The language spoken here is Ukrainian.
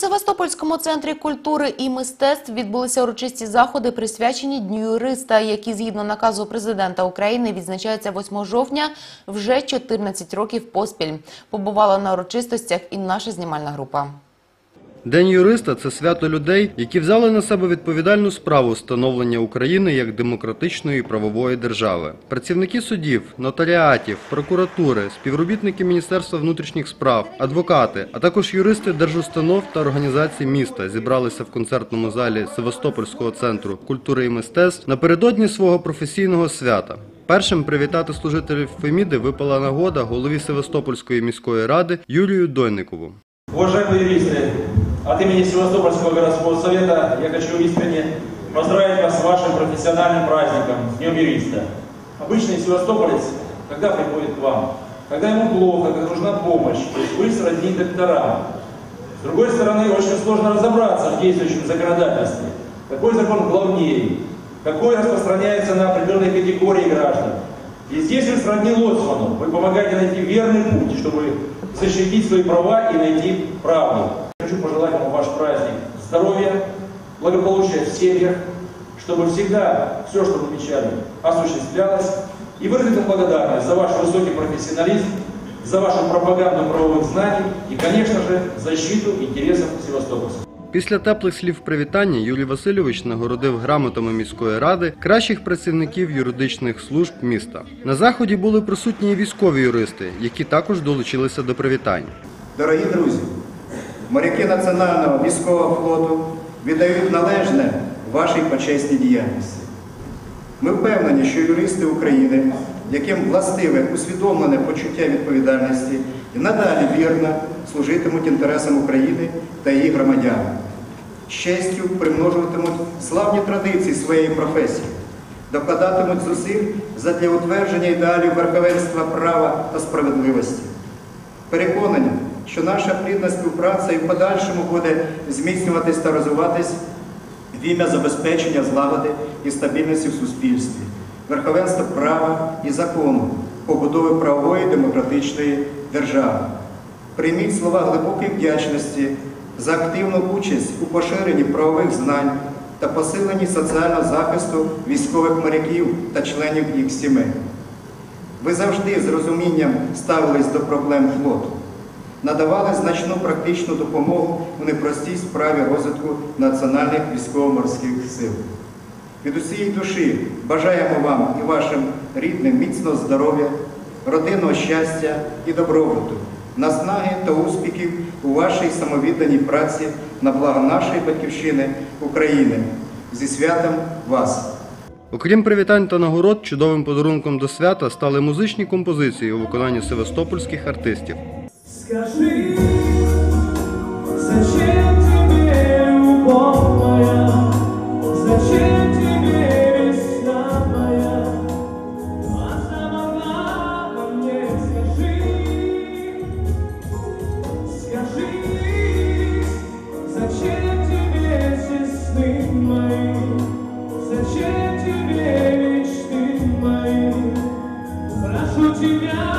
Севастопольському центрі культури і мистецтв відбулися урочисті заходи, присвячені Дню юриста, які згідно наказу президента України відзначаються 8 жовтня вже 14 років поспіль. Побувала на урочистостях і наша знімальна група. День юриста це свято людей, які взяли на себе відповідальну справу становлення України як демократичної правової держави. Працівники судів, нотаріатів, прокуратури, співробітники Міністерства внутрішніх справ, адвокати, а також юристи держустанов та організацій міста зібралися в концертному залі Севастопольського центру культури і мистецтв напередодні свого професійного свята. Першим привітати служителів Феміди випала нагода голові Севастопольської міської ради Юлію Дойникову. Уважаемые юристы, от имени Севастопольского городского совета я хочу искренне поздравить вас с вашим профессиональным праздником, Днем юриста. Обычный севастополец, когда приходит к вам, когда ему плохо, когда нужна помощь, вы сродни докторам. С другой стороны, очень сложно разобраться в действующем законодательстве. Какой закон главнее, какой распространяется на определенные категории граждан. И здесь вы сродни лоцману, вы помогаете найти верный путь, чтобы защитить свои права и найти правду. Хочу пожелать вам в ваш праздник здоровья, благополучия в семьях, чтобы всегда все, что вы мечтали, осуществлялось. И выразить вам благодарность за ваш высокий профессионализм, за вашу пропаганду правовых знаний и, конечно же, защиту интересов севастопольцев. Після теплих слів привітання Юрій Васильович нагородив грамотами міської ради кращих працівників юридичних служб міста. На заході були присутні і військові юристи, які також долучилися до привітань. Дорогі друзі, моряки Національного військового флоту віддають належне вашій почесній діяльності. Ми впевнені, що юристи України, яким властиве усвідомлене почуття відповідальності, і надалі вірно служитимуть інтересам України та її громадян. З честю примножуватимуть славні традиції своєї професії, докладатимуть зусиль задля утвердження ідеалів верховенства права та справедливості. Переконані, що наша плідна співпраця і в подальшому буде зміцнюватись та розвиватись в ім'я забезпечення злагоди і стабільності в суспільстві, верховенства права і закону, побудови правової демократичної держави. Прийміть слова глибокої вдячності за активну участь у поширенні правових знань та посиленні соціального захисту військових моряків та членів їх сімей. Ви завжди з розумінням ставились до проблем флоту, надавали значну практичну допомогу у непростій справі розвитку національних військово-морських сил. Від усієї душі бажаємо вам і вашим рідним міцного здоров'я, родинного щастя і добробуту, наснаги та успіхів у вашій самовідданій праці на благо нашої батьківщини України. Зі святом вас! Окрім привітань та нагород, чудовим подарунком до свята стали музичні композиції у виконанні севастопольських артистів. Скажи, зачем тебе любовь моя? Зачем тебе весна моя? А сама мама мне скажи, скажи, зачем тебе сесны мои? Зачем тебе мечты мои? Прошу тебя.